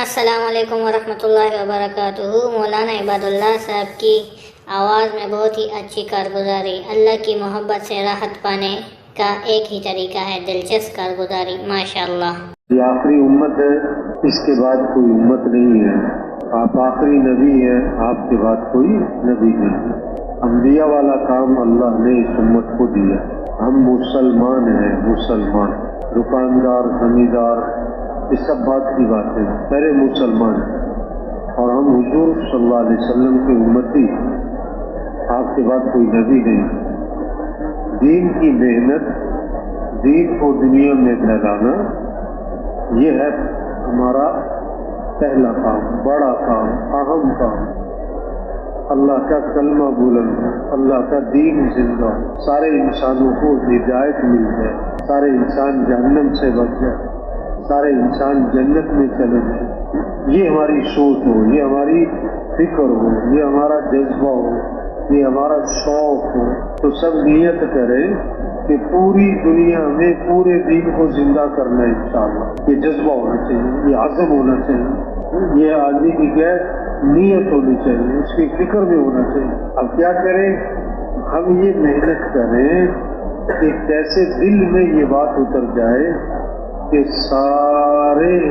السلام علیکم ورحمۃ اللہ وبرکاتہ۔ مولانا عباد اللہ صاحب کی آواز میں بہت ہی اچھی کارگزاری۔ اللہ کی محبت سے راحت پانے کا ایک ہی طریقہ ہے، دلچسپ کارگزاری۔ ماشاء اللہ یہ آخری امت ہے، اس کے بعد کوئی امت نہیں ہے۔ آپ آخری نبی ہیں، آپ کے بعد کوئی نبی نہیں ہے۔ انبیاء والا کام اللہ نے اس امت کو دیا۔ ہم مسلمان ہیں، مسلمان۔ دکاندار، زمیندار یہ سب بات کی بات ہے۔ پہلے مسلمان، اور ہم حضور صلی اللہ علیہ وسلم کی امتی، آپ کے بعد کوئی نبی نہیں۔ دین کی محنت، دین کو دنیا میں پھیلانا، یہ ہے ہمارا پہلا کام، بڑا کام، اہم کام۔ اللہ کا کلمہ بلند، اللہ کا دین زندہ۔ سارے انسانوں کو ہدایت مل جائے، سارے انسان جہنم سے بچ جائے۔ سارے انسان جنت میں چلے۔ جائیں یہ ہماری سوچ ہو، یہ ہماری فکر ہو، یہ ہمارا جذبہ ہو، یہ ہمارا شوق ہو۔ تو سب نیت کریں کہ پوری دنیا میں پورے دین کو زندہ کرنا ہے انشاءاللہ۔ یہ جذبہ ہونا چاہیے، یہ عزم ہونا چاہیے۔ یہ آدمی کی کیا نیت ہونی چاہیے، اس کی فکر بھی ہونا چاہیے۔ اب کیا کریں؟ ہم یہ محنت کریں کہ کیسے دل میں یہ بات اتر جائے کہ سارے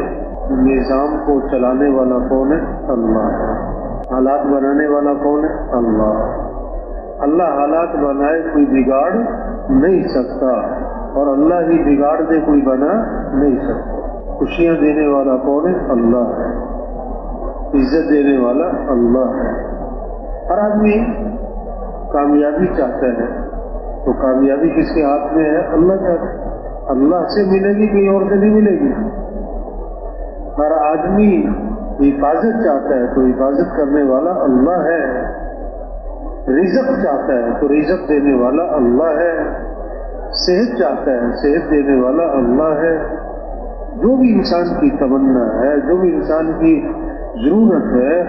نظام کو چلانے والا کون ہے؟ اللہ۔ حالات بنانے والا کون ہے؟ اللہ۔ اللہ حالات بنائے کوئی بگاڑ نہیں سکتا اور اللہ ہی بگاڑ دے کوئی بنا نہیں سکتا۔ خوشیاں دینے والا کون ہے؟ اللہ۔ ہے عزت دینے والا اللہ۔ ہے ہر آدمی کامیابی چاہتا ہے۔ تو کامیابی کس کے ہاتھ میں ہے؟ اللہ کا اللہ سے ملے گی کہیں اور سے نہیں ملے گی؟ ہر آدمی حفاظت چاہتا ہے تو حفاظت کرنے والا اللہ ہے۔ رزق چاہتا ہے تو رزق دینے والا اللہ ہے۔ صحت چاہتا ہے صحت دینے والا اللہ ہے۔ جو بھی انسان کی تمنا ہے، جو بھی انسان کی ضرورت ہے،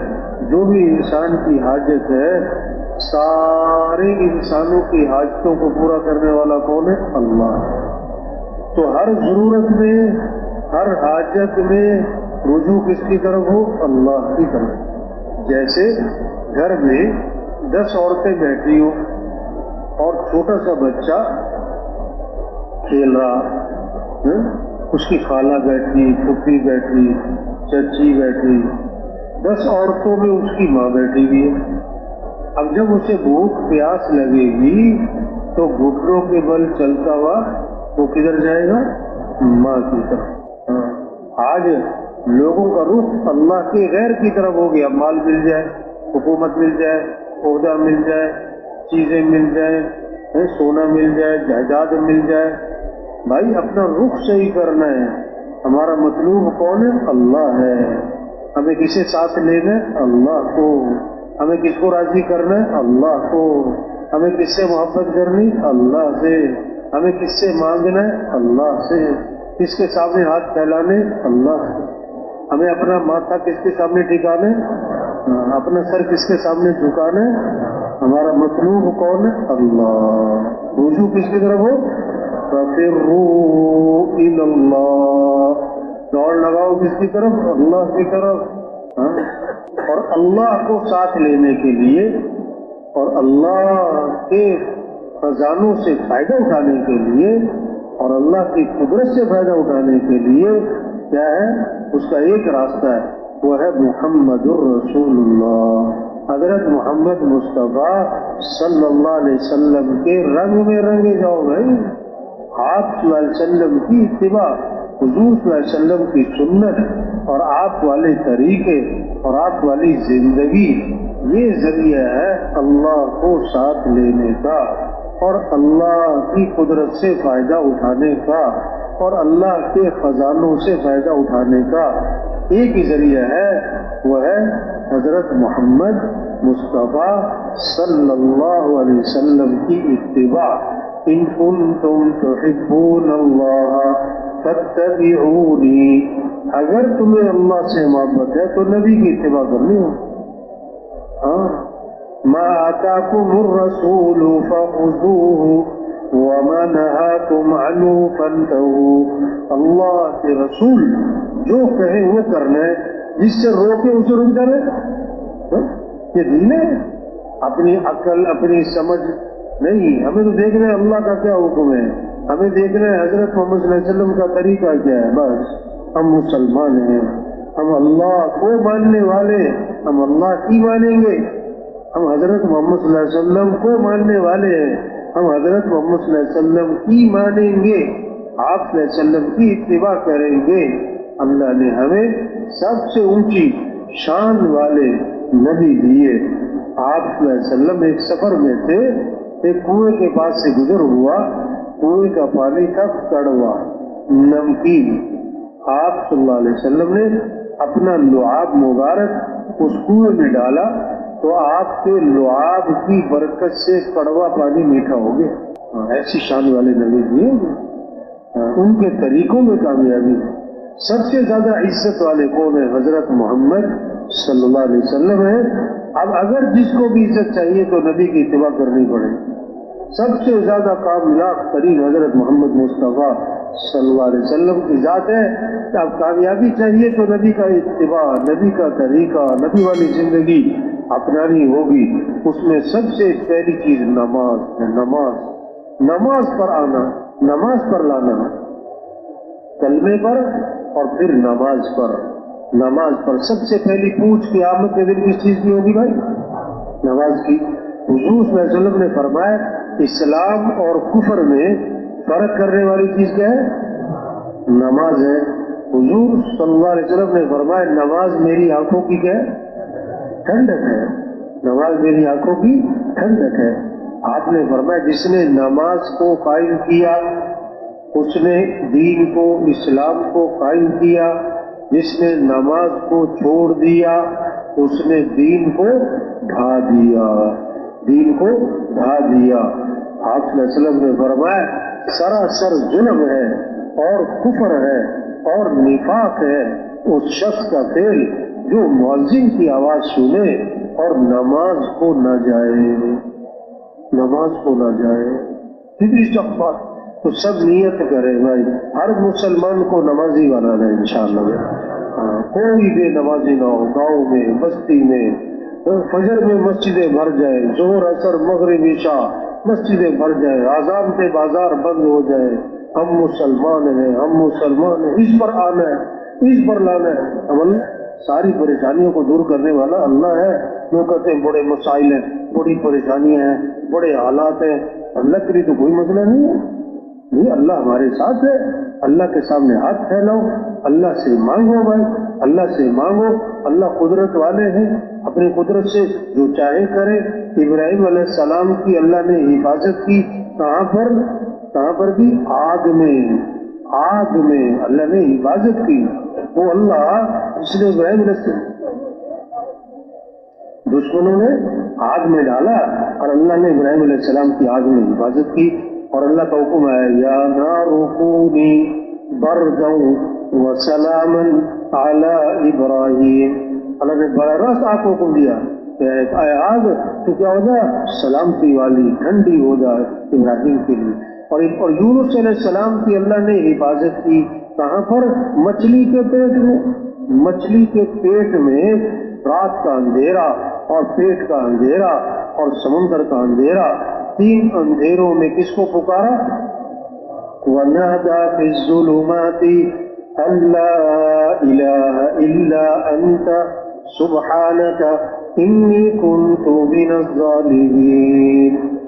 جو بھی انسان کی حاجت ہے، سارے انسانوں کی حاجتوں کو پورا کرنے والا کون ہے؟ اللہ ہے۔ تو ہر ضرورت میں، ہر حاجت میں رجوع کس کی طرف ہو؟ اللہ کی طرف۔ جیسے گھر میں دس عورتیں بیٹھی ہوں اور چھوٹا سا بچہ کھیل رہا اس کی خالہ بیٹھی، پھپھی بیٹھی، چچی بیٹھی، دس عورتوں میں اس کی ماں بیٹھی ہوئی ہے۔ اب جب اسے بھوک، پیاس لگے گی تو گھٹنوں کے بل چلتا ہوا وہ کدھر جائے گا؟ ماں کی طرف۔ ہاں۔ آج لوگوں کا رخ اللہ کے غیر کی طرف ہو گیا۔ مال مل جائے، حکومت مل جائے، عہدہ مل جائے، چیزیں مل جائیں سونا مل جائے، جائیداد مل جائے۔ بھائی، اپنا رخ صحیح کرنا ہے۔ ہمارا مطلوب کون ہے؟ اللہ ہے۔ ہمیں کسے ساتھ لینا ہے؟ اللہ کو۔ ہمیں کس کو راضی کرنا ہے؟ اللہ کو۔ ہمیں کس سے محبت کرنی اللہ سے۔ ہمیں کس سے مانگنا ہے؟ اللہ سے۔ کس کے سامنے ہاتھ پھیلانے؟ اللہ سے۔ ہمیں اپنا ماتھا کس کے سامنے ٹھکانے؟ اپنا سر کس کے سامنے جھکانا ہمارا مطلوب کون ہے؟ اللہ۔ رجوع کس کی طرف ہو؟ اللہ دوڑ لگاؤ کس کی طرف؟ اللہ کی طرف۔ ہاں؟ اور اللہ کو ساتھ لینے کے لیے اور اللہ کے خزانوں سے فائدہ اٹھانے کے لیے اور اللہ کی قدرت سے فائدہ اٹھانے کے لیے کیا ہے؟ اس کا ایک راستہ ہے، وہ ہے محمد الرسول اللہ۔ حضرت محمد مصطفیٰ صلی اللہ علیہ وسلم کے رنگ میں رنگے جاؤ بھائی۔ آپ صلی اللہ علیہ وسلم کی اتباع، حضور صلی اللہ علیہ وسلم کی سنت اور آپ والے طریقے اور آپ والی زندگی، یہ ذریعہ ہے اللہ کو ساتھ لینے کا۔ اور اللہ کی قدرت سے فائدہ اٹھانے کا اور اللہ کے خزانوں سے فائدہ اٹھانے کا ایک ہی ذریعہ ہے، وہ ہے حضرت محمد مصطفیٰ صلی اللہ علیہ وسلم کی اتباع۔ ان کنتم تحبون اللہ، فاتبعونی۔ اگر تمہیں اللہ سے محبت ہے تو نبی کی اتباع کرنی ہو۔ ہاں۔ ما آتاکم الرسول فخذوه وما نهاكم عنه فانتهوا۔ اللہ کے رسول جو کہیں وہ کرنا ہے جس سے روکے اسے رک جانے ہاں؟ یہ دین ہے۔ اپنی عقل، اپنی سمجھ نہیں۔ ہمیں تو دیکھنا ہے اللہ کا کیا حکم ہے۔ ہمیں دیکھنا ہے حضرت محمد صلی اللہ علیہ وسلم کا طریقہ کیا ہے۔ بس، ہم مسلمان ہیں۔ ہم اللہ کو ماننے والے، ہم اللہ کی مانیں گے۔ ہم حضرت محمد صلی اللہ علیہ وسلم کو ماننے والے ہیں۔ ہم حضرت محمد صلی اللہ علیہ وسلم کی مانیں گے، آپ صلی اللہ علیہ وسلم کی اتباع کریں گے۔ اللہ نے ہمیں سب سے اونچی شان والے نبی دیے۔ آپ صلی اللہ علیہ وسلم ایک سفر میں تھے، ایک کنویں کے پاس سے گزر ہوا، کنویں کا پانی تھا کڑوا نمکین۔ آپ صلی اللہ علیہ وسلم نے اپنا لعاب مبارک اس کنویں میں ڈالا۔ تو آپ کے لعاب کی برکت سے کڑوا پانی میٹھا ہو گیا۔ ہاں، ایسی شان والے نبی دیے ہاں، ان کے طریقوں میں کامیابی ہے۔ سب سے زیادہ عزت والے کون ہیں؟ حضرت محمد صلی اللہ علیہ وسلم ہے اب اگر جس کو بھی عزت چاہیے تو نبی کی اتباع کرنی پڑے۔ سب سے زیادہ کامیاب ترین حضرت محمد مصطفیٰ صلی اللہ علیہ وسلم کی ذات ہے۔ کہ اب کامیابی چاہیے تو نبی کا اتباع، نبی کا طریقہ، نبی والی زندگی۔ اپنانی ہوگی اس میں سب سے پہلی چیز نماز ہے، نماز۔ نماز پر آنا، نماز پر لانا، کلمے پر اور پھر نماز پر۔ نماز پر سب سے پہلی پوچھ کی آمد کے دن کس چیز کی ہوگی بھائی؟ نماز کی۔ حضور صلی اللہ علیہ وسلم نے فرمایا، اسلام اور کفر میں فرق کرنے والی چیز کیا ہے؟ نماز ہے۔ حضور صلی اللہ علیہ وسلم نے فرمایا، نماز میری آنکھوں کی کیا ہے؟ ٹھنڈک ہے۔ نماز میری آنکھوں کی ٹھنڈک ہے۔ آپ نے فرمایا، جس نے نماز کو قائم کیا، اس نے دین کو، اسلام کو قائم کیا، جس نے نماز کو چھوڑ دیا، اس نے دین کو ڈھا دیا۔ دین کو ڈھا دیا۔ آپ صلی اللہ وسلم نے فرمایا، سراسر ظلم ہے اور کفر ہے اور نفاق ہے۔ اس شخص کا فیل جو مؤذن کی آواز سنے اور نماز کو نہ جائے، نماز کو نہ جائے۔ کتنی تو سب نیت کرے بھائی، ہر مسلمان کو نمازی بنانا ہے انشاءاللہ۔ ہاں کوئی بے نمازی نہ ہو، گاؤں میں، بستی میں، فجر میں مسجدیں بھر جائے زور اثر مغرب، عشاء مسجدیں بھر جائے آزاد پہ بازار بند ہو جائے۔ ہم مسلمان ہیں، ہم مسلمان ہیں، اس پر آنا ہے، اس پر لانا ہے۔ ہم اللہ ساری پریشانیوں کو دور کرنے والا اللہ ہے۔ جو کہتے ہیں بڑے مسائل ہیں، بڑی پریشانیاں ہیں، بڑے حالات ہیں۔ اللہ کے لیے تو کوئی مسئلہ نہیں ہے۔ نہیں اللہ ہمارے ساتھ ہے۔ اللہ کے سامنے ہاتھ پھیلاؤ۔ اللہ سے مانگو بھائی۔ اللہ سے مانگو۔ اللہ قدرت والے ہیں۔ اپنی قدرت سے جو چاہے کرے۔ ابراہیم علیہ السلام کی اللہ نے حفاظت کی۔ کہاں پر؟ کہاں پر بھی؟ آگ میں۔ آگ میں اللہ نے حفاظت کی، وہ اللہ اس نے ابراہیم علیہ دشمنوں نے آگ میں ڈالا اور اللہ نے ابراہیم علیہ السلام کی آگ میں حفاظت کی اور اللہ کا حکم ہے، یا نارکونی بر جاؤں و سلام ابراہیم۔ اللہ نے بڑا راست آپ کو حکم دیا کہ اے آگ، تو کیا ہو جائے سلامتی والی، ٹھنڈی ہو جائے ابراہیم کے لیے۔ اور یونس علیہ السلام کی اللہ نے حفاظت کی، کہاں پر؟ مچھلی کے پیٹ میں۔ مچھلی کے پیٹ میں رات کا اندھیرا اور پیٹ کا اندھیرا اور سمندر کا اندھیرا۔ تین اندھیروں میں کس کو پکارا؟ وَنَادَى فِي الظُّلُمَاتِ أَلَّا إِلَهَ إِلَّا أَنْتَ سُبْحَانَكَ إِنِّي كُنْتُ مِنَ الظَّالِمِينَ۔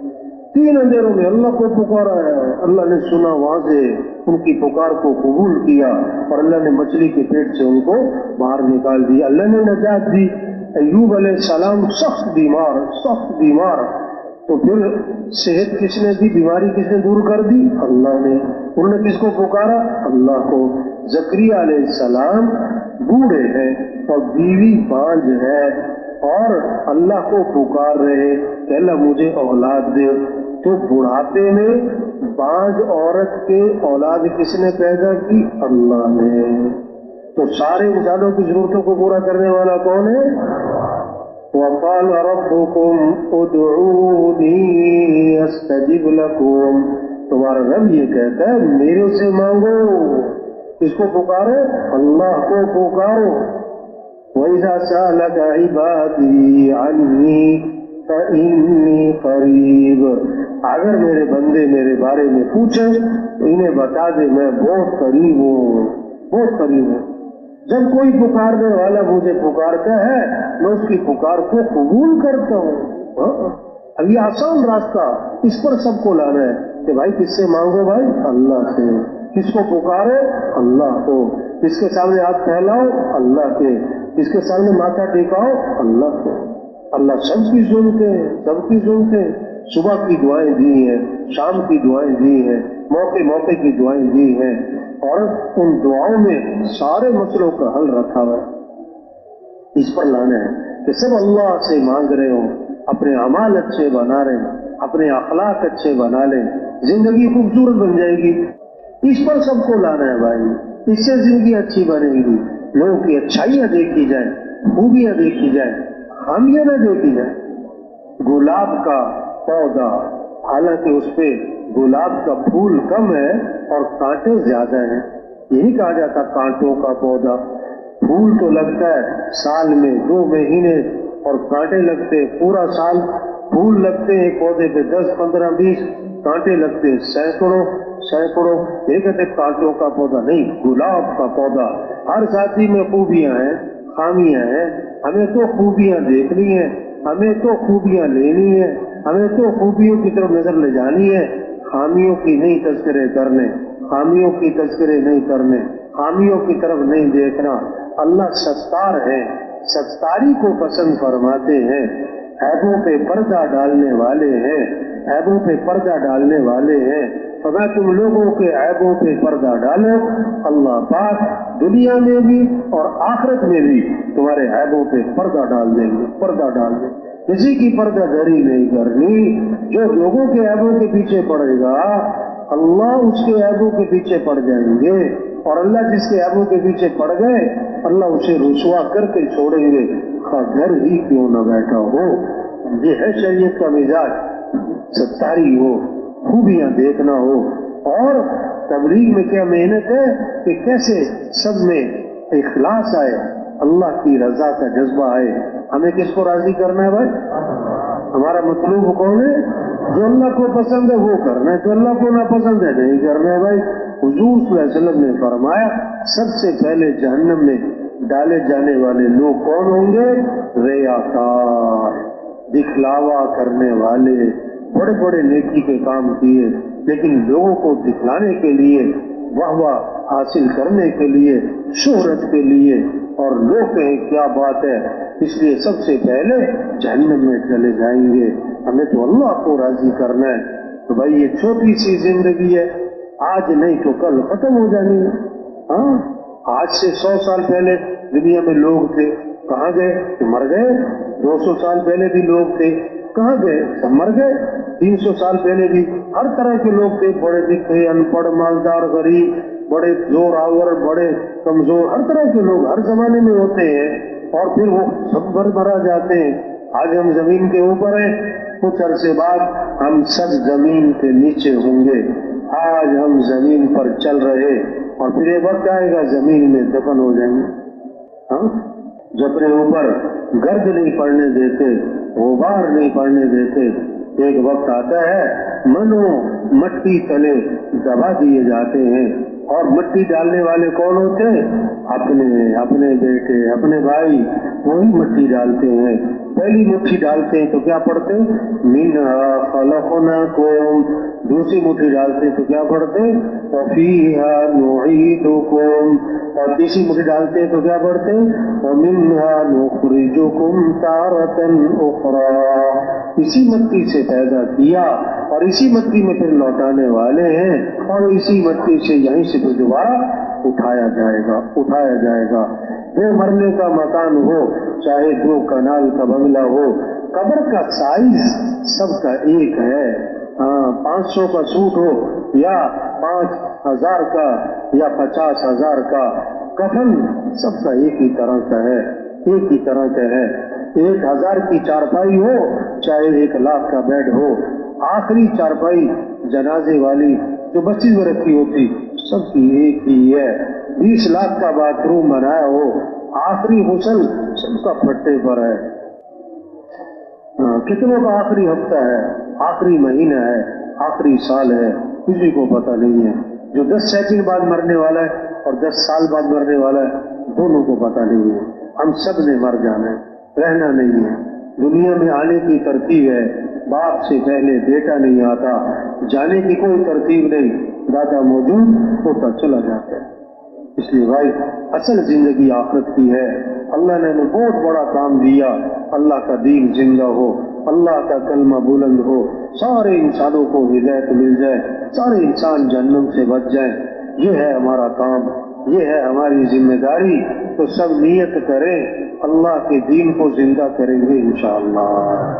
تین اندھیروں میں اللہ کو پکارا ہے۔ اللہ نے سنا وہاں سے ان کی پکار کو قبول کیا اور اللہ نے مچھلی کے پیٹ سے ان کو باہر نکال دیا اللہ نے نجات دی۔ ایوب علیہ السلام سخت بیمار سخت بیمار۔ تو پھر صحت کس نے دی؟ بیماری کس نے دور کر دی؟ اللہ نے۔ انہوں نے کس کو پکارا؟ اللہ کو۔ زکری علیہ السلام بوڑھے ہیں اور بیوی بانج ہے اور اللہ کو پکار رہے کہ اللہ مجھے اولاد دے۔ تو بڑھاپے میں بانج عورت کے اولاد کس نے پیدا کی؟ اللہ نے۔ تو سارے انسانوں کی ضرورتوں کو پورا کرنے والا کون ہے؟ وقال ربكم ادعوني استجب لكم تمہارا رب یہ کہتا ہے، میرے سے مانگو۔ اس کو پکارو؟ اللہ کو پکارو۔ وَإِذَا سَأَلَكَ عِبَادِي عَنِّي فَإِنِّي قَرِيبٌ اگر میرے بندے میرے بارے میں پوچھیں تو انہیں بتا دے میں بہت قریب ہوں، بہت قریب ہوں۔ جب کوئی پکارنے والا مجھے پکارتا ہے، میں اس کی پکار کو قبول کرتا ہوں۔ ہاں؟ اب یہ آسان راستہ اس پر سب کو لانا ہے کہ بھائی کس سے مانگو بھائی؟ اللہ سے۔ کس کو پکارے اللہ کو۔ کس کے سامنے ہاتھ پھیلاؤ؟ اللہ کے۔ کس کے سامنے ماتھا ٹیکاؤ؟ اللہ کو۔ اللہ سب کی سنتے ہیں سب کی سنتے ہیں صبح کی دعائیں دی ہیں، شام کی دعائیں دی ہیں، موقع موقع کی دعائیں دی ہیں۔ اور ان دعاؤں میں سارے مسئلوں کا حل رکھا ہوا ہے۔ اس پر لانا ہے کہ سب اللہ سے مانگ رہے ہوں، اپنے اعمال اچھے بنا رہے ہیں اپنے اخلاق اچھے بنا لیں، زندگی خوبصورت بن جائے گی۔ اس پر سب کو لانا ہے بھائی۔ اس سے زندگی اچھی بنے گی۔ لوگوں کی اچھائیاں دیکھی جائیں، خوبیاں دیکھی جائیں۔ خامیاں نہ دیکھی جائیں گلاب کا پودا، حالانکہ اس پہ گلاب کا پھول کم ہے اور کانٹے زیادہ ہیں۔ یہی کہا جاتا کانٹوں کا پودا۔ پھول تو لگتا ہے سال میں دو مہینے اور کانٹے لگتے پورا سال۔ پھول لگتے ایک پودے پہ دس، پندرہ، بیس، کانٹے لگتے سینکڑوں سینکڑوں۔ یہ کہتے کانٹوں کا پودا نہیں، گلاب کا پودا۔ ہر ساتھی میں خوبیاں ہیں، خامیاں ہیں۔ ہمیں تو خوبیاں دیکھنی ہیں، ہمیں تو خوبیاں لینی ہیں، ہمیں تو خوبیوں کی طرف نظر لے جانی ہے خامیوں کی نہیں تذکرے کرنے، خامیوں کی تذکرے نہیں کرنے، خامیوں کی طرف نہیں دیکھنا۔ اللہ ستار ہے ستاری کو پسند فرماتے ہیں۔ عیبوں پہ پردہ ڈالنے والے ہیں، عیبوں پہ پردہ ڈالنے والے ہیں۔ فما تم لوگوں کے عیبوں پہ پردہ ڈالو۔ اللہ پاک دنیا میں بھی اور آخرت میں بھی تمہارے عیبوں پہ پردہ ڈال دیں گے، پردہ ڈال دیں گے۔ کسی کی پردہ دری نہیں کرنی۔ جو لوگوں کے عیبوں کے پیچھے پڑے گا، اللہ اس کے عیبوں کے پیچھے پڑ جائیں گے۔ اور اللہ جس کے عیبوں کے پیچھے پڑ گئے، اللہ اسے رسوا کر کے چھوڑیں گے۔ گھر ہی کیوں نہ بیٹھا ہو۔ یہ ہے شریعت کا مزاج۔ ستاری ہو۔ خوبیاں دیکھنا ہو۔ اور تبلیغ میں کیا محنت ہے کہ کیسے سب میں اخلاص آئے، اللہ کی رضا کا جذبہ آئے۔ ہمیں کس کو راضی کرنا ہے بھائی؟ ہمارا مطلوب کون ہے؟ جو اللہ کو پسند ہے وہ کرنا ہے، جو اللہ کو نہ پسند ہے نہیں کرنا ہے بھائی۔ حضور صلی اللہ علیہ وسلم نے فرمایا، سب سے پہلے جہنم میں ڈالے جانے والے لوگ کون ہوں گے؟ ریاکار، دکھلاوا کرنے والے۔ بڑے بڑے نیکی کے کام کیے، لیکن لوگوں کو دکھلانے کے لیے واہ واہ حاصل کرنے کے لیے، شہرت کے لیے، اور لوگ کہیں کیا بات ہے، اس لیے سب سے پہلے جہنم میں چلے جائیں گے۔ ہمیں تو اللہ کو راضی کرنا ہے۔ تو بھائی یہ چھوٹی سی زندگی ہے۔ آج نہیں تو کل ختم ہو جانی ہے۔ ہاں؟ آج سے سو سال پہلے دنیا میں لوگ تھے۔ کہاں گئے؟ کہ مر گئے۔ دو سو سال پہلے بھی لوگ تھے۔ کہاں گئے؟ سب مر گئے۔ تین سو سال پہلے بھی ہر طرح کے لوگ تھے، بڑے دکھے ان پڑھ مالدار، غریب، بڑے زور آور، بڑے کمزور، ہر طرح کے لوگ ہر زمانے میں ہوتے ہیں اور پھر وہ سب بھر بھرا جاتے ہیں۔ آج ہم زمین کے اوپر ہیں، کچھ عرصے بعد ہم سب زمین کے نیچے ہوں گے۔ آج ہم زمین پر چل رہے اور پھر یہ وقت آئے گا، زمین میں دفن ہو جائیں گے۔ ہاں؟ جو اپنے اوپر گرد نہیں پڑنے دیتے، غبار نہیں پڑنے دیتے ایک وقت آتا ہے منو مٹی تلے دبا دیے جاتے ہیں۔ اور مٹی ڈالنے والے کون ہوتے ہیں؟ اپنے اپنے بیٹے، اپنے بھائی، وہی مٹی ڈالتے ہیں۔ پہلی مٹھی ڈالتے ہیں تو کیا پڑھتے من خلقناکم دوسری مٹھی ڈالتے ہیں تو کیا پڑھتے وفیها نعیدکم اور تیسری مٹھی ڈالتے ہیں تو کیا پڑھتے ومنها نخرجکم تارتا اخرى اسی مٹی سے پیدا کیا اور اسی مٹی میں پھر لوٹانے والے ہیں اور اسی مٹی سے یہیں سے پھر دوبارہ اٹھایا جائے گا، اٹھایا جائے گا۔ وہ مرنے کا مکان ہو، چاہے دو کنال کا بنگلہ ہو، قبر کا سائز سب کا ایک ہے۔ ہاں پانچ سو کا سوٹ ہو یا پانچ ہزار کا یا پچاس ہزار کا، کفن سب کا ایک ہی طرح کا ہے، ایک ہی طرح کا ہے۔ ایک ہزار کی چارپائی ہو، چاہے ایک لاکھ کا بیڈ ہو۔ آخری چارپائی جنازے والی جو مسجد میں رکھی ہوتی، سب کی ایک ہی ہے۔ بیس لاکھ کا باتھ روم بنایا ہو، آخری غسل سب کا پھٹے پر ہے۔ ہاں، کتنوں کا آخری ہفتہ ہے؟ آخری مہینہ ہے، آخری سال ہے۔ کسی کو پتہ نہیں ہے۔ جو دس سیکنڈ بعد مرنے والا ہے اور دس سال بعد مرنے والا ہے، دونوں کو پتہ نہیں ہے۔ ہم سب نے مر جانا ہے۔ رہنا نہیں ہے۔ دنیا میں آنے کی ترتیب ہے، باپ سے پہلے بیٹا نہیں آتا، جانے کی کوئی ترتیب نہیں۔ دادا موجود ہوتا چلا جاتا ہے۔ اس لیے بھائی، اصل زندگی آخرت کی ہے۔ اللہ نے ہمیں بہت بڑا کام دیا۔ اللہ کا دین زندہ ہو، اللہ کا کلمہ بلند ہو۔ سارے انسانوں کو ہدایت مل جائے، سارے انسان جہنم سے بچ جائیں۔ یہ ہے ہمارا کام۔ یہ ہے ہماری ذمہ داری، تو سب نیت کریں، اللہ کے دین کو زندہ کریں گے انشاءاللہ۔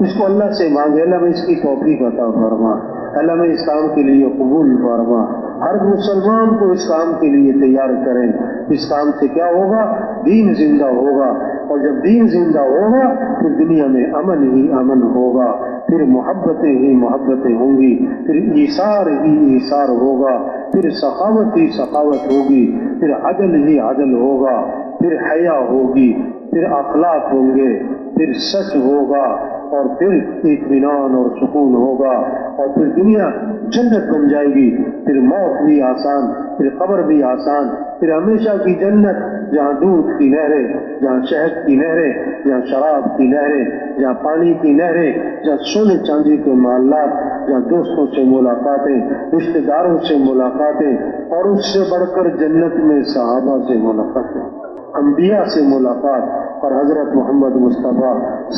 اس کو اللہ سے مانگے، اللہ میں اس کی توفیق عطا فرما۔ اللہ میں اس کام کے لیے قبول فرما۔ ہر مسلمان کو اس کام کے لیے تیار کریں۔ اس کام سے کیا ہوگا؟ دین زندہ ہوگا۔ اور جب دین زندہ ہوگا، پھر دنیا میں امن ہی امن ہوگا۔ پھر محبتیں ہی محبتیں ہوں گی۔ پھر ایثار ہی ایثار ہوگا۔ پھر سخاوت ہی سخاوت ہوگی، پھر عدل ہی عدل ہوگا، پھر حیا ہوگی، پھر اخلاق ہوں گے، پھر سچ ہوگا اور پھر اطمینان اور سکون ہوگا اور پھر دنیا جنت بن جائے گی، پھر موت بھی آسان، پھر قبر بھی آسان پھر ہمیشہ کی جنت، جہاں دودھ کی نہریں، جہاں شہد کی نہریں، جہاں شراب کی نہریں، جہاں پانی کی نہریں، جہاں سونے چاندی کے معاملات جہاں دوستوں سے ملاقاتیں رشتے داروں سے ملاقاتیں، اور اس سے بڑھ کر جنت میں صحابہ سے ملاقاتیں، انبیاء سے ملاقات، اور حضرت محمد مصطفیٰ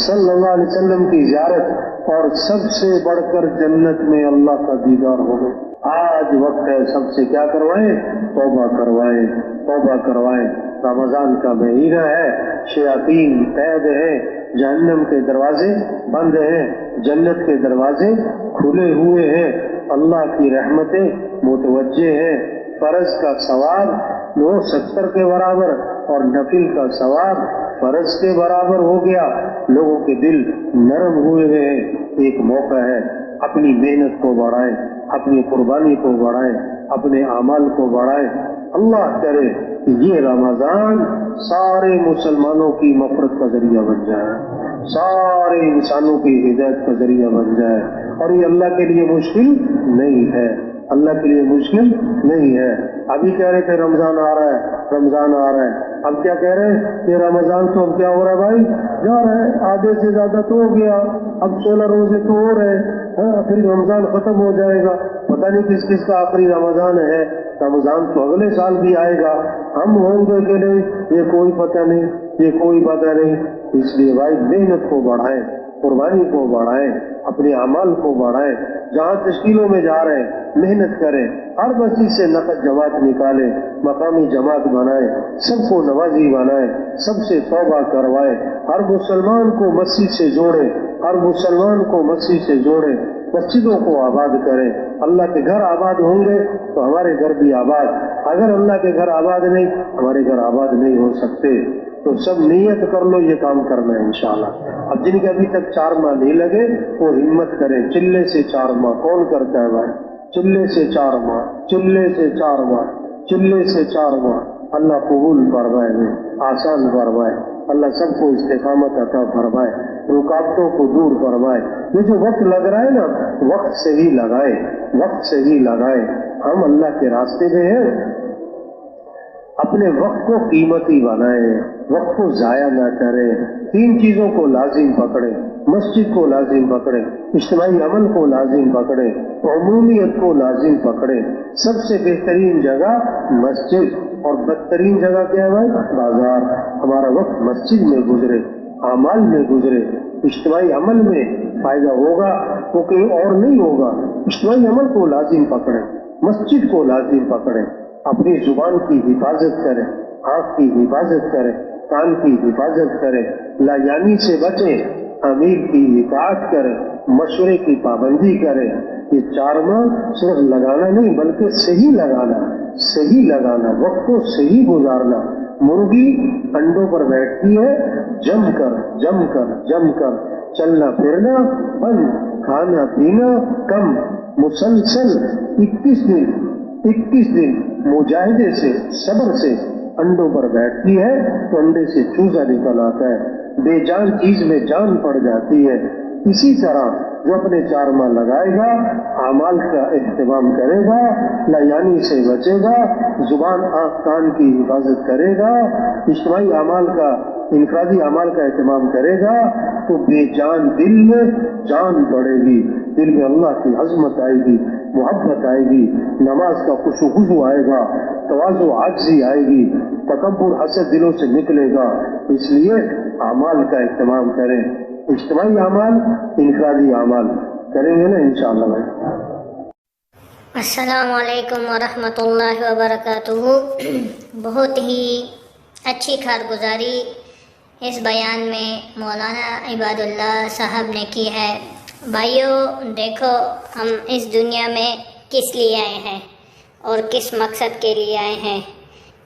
صلی اللہ علیہ وسلم کی زیارت، اور سب سے بڑھ کر جنت میں اللہ کا دیدار ہو گئے۔ آج وقت ہے سب سے کیا کروائیں؟ توبہ کروائیں توبہ کروائیں۔ رمضان کا مہینہ ہے، شیاطین قید ہے جہنم کے دروازے بند ہیں، جنت کے دروازے کھلے ہوئے ہیں۔ اللہ کی رحمتیں متوجہ ہیں۔ فرض کا ثواب نو ستر کے برابر اور نفل کا ثواب فرض کے برابر ہو گیا۔ لوگوں کے دل نرم ہوئے ہیں۔ ایک موقع ہے۔ اپنی محنت کو بڑھائیں اپنی قربانی کو بڑھائیں اپنے اعمال کو بڑھائیں اللہ کرے کہ یہ رمضان سارے مسلمانوں کی مفرت کا ذریعہ بن جائے، سارے انسانوں کی ہدایت کا ذریعہ بن جائے۔ اور یہ اللہ کے لیے مشکل نہیں ہے۔ اللہ کے لیے مشکل نہیں ہے۔ ابھی کہہ رہے تھے رمضان آ رہا ہے، رمضان آ رہا ہے۔ اب کیا کہہ رہے ہیں کہ رمضان تو اب کیا ہو رہا ہے بھائی؟ جا رہا ہے، آدھے سے زیادہ تو ہو گیا۔ اب سولہ روزے تو ہو رہے ہاں پھر رمضان ختم ہو جائے گا۔ پتہ نہیں کس کس کا آخری رمضان ہے۔ رمضان تو اگلے سال بھی آئے گا۔ ہم ہوں گے کہ نہیں؟ یہ کوئی پتہ نہیں، یہ کوئی پتہ نہیں۔ اس لیے بھائی محنت کو بڑھائیں۔ قربانی کو بڑھائیں، اپنے اعمال کو بڑھائیں، جہاں تشکیلوں میں جا رہے ہیں، محنت کریں، ہر مسجد سے نقد جماعت نکالیں، مقامی جماعت بنائیں، سب کو نوازی بنائیں، سب سے توبہ کروائیں، ہر مسلمان کو مسجد سے جوڑیں، ہر مسلمان کو مسجد سے جوڑیں، مسجدوں کو آباد کریں۔ اللہ کے گھر آباد ہوں گے تو ہمارے گھر بھی آباد۔ اگر اللہ کے گھر آباد نہیں، ہمارے گھر آباد نہیں ہو سکتے۔ تو سب نیت کر لو، یہ کام کرنا ہے انشاءاللہ۔ اب جن کے ابھی تک چار ماہ نہیں لگے، وہ ہمت کریں۔ چلے سے چار ماہ، کون کرتا ہے بھائی؟ چلے سے چار ماہ، چلے سے چار ماہ، چلے سے چار ماہ۔ اللہ قبول فرمائے، آسان فرمائے۔ اللہ سب کو استقامت عطا فرمائے، رکاوٹوں کو دور فرمائے۔ یہ جو وقت لگ رہا ہے نا، وقت سے ہی لگائے، وقت سے ہی لگائے۔ ہم اللہ کے راستے میں ہیں۔ اپنے وقت کو قیمتی بنائیں وقت کو ضائع نہ کریں تین چیزوں کو لازم پکڑیں مسجد کو لازم پکڑیں اجتماعی عمل کو لازم پکڑیں عمومیت کو لازم پکڑیں سب سے بہترین جگہ مسجد، اور بدترین جگہ کیا ہے بھائی؟ بازار۔ ہمارا وقت مسجد میں گزرے، اعمال میں گزرے، اجتماعی عمل میں فائدہ ہوگا تو کہیں اور نہیں ہوگا۔ اجتماعی عمل کو لازم پکڑیں مسجد کو لازم پکڑیں اپنی زبان کی حفاظت کرے آنکھ کی حفاظت کرے کان کی حفاظت کرے لا یعنی سے بچے امیر کی اطاعت کرے مشورے کی پابندی کرے یہ چار ماہ صرف لگانا نہیں، بلکہ صحیح لگانا صحیح لگانا، وقت کو صحیح گزارنا۔ مرغی انڈوں پر بیٹھتی ہے، جم کر جم کر جم کر۔ چلنا پھرنا، بند۔ کھانا پینا، کم۔ مسلسل اکیس دن۔ اکیس دن مجاہدے سے، صبر سے انڈوں پر بیٹھتی ہے، تو انڈے سے چوزا نکل آتا ہے۔ بے جان چیز میں جان پڑ جاتی ہے۔ اسی طرح جو اپنے چار ماہ لگائے گا، اعمال کا اہتمام کرے گا لیانی سے بچے گا، زبان آنکھ کان کی حفاظت کرے گا، اجتماعی اعمال کا، انفرادی اعمال کا اہتمام کرے گا، تو بے جان دل میں جان پڑے گی۔ دل میں اللہ کی عظمت آئے گی۔ محبت آئے گی، نماز کا خوش و آئے گا توازو عاجزی آئے گی، تکبر حسد دلوں سے نکلے گا۔ اس لیے اعمال کا اہتمام کریں۔ اجتماعی اعمال، انفرادی اعمال۔ کریں گے نا انشاءاللہ بھائی۔ السلام علیکم ورحمۃ اللہ وبرکاتہ بہت ہی اچھی کارگزاری اس بیان میں مولانا عباد اللہ صاحب نے کی ہے۔ بھائیوں دیکھو، ہم اس دنیا میں کس لیے آئے ہیں اور کس مقصد کے لیے آئے ہیں۔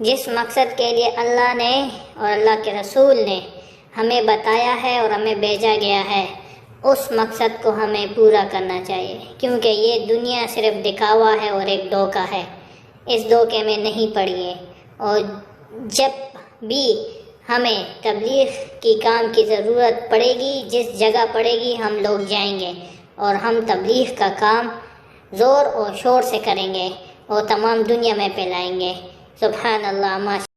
جس مقصد کے لیے اللہ نے اور اللہ کے رسول نے ہمیں بتایا ہے اور ہمیں بھیجا گیا ہے، اس مقصد کو ہمیں پورا کرنا چاہیے۔ کیونکہ یہ دنیا صرف دکھاوا ہے اور ایک دھوکہ ہے۔ اس دھوکے میں نہیں پڑیے۔ اور جب بھی ہمیں تبلیغ کی کام کی ضرورت پڑے گی، جس جگہ پڑے گی ہم لوگ جائیں گے اور ہم تبلیغ کا کام زور اور شور سے کریں گے اور تمام دنیا میں پھیلائیں گے۔ سبحان اللہ ماشاء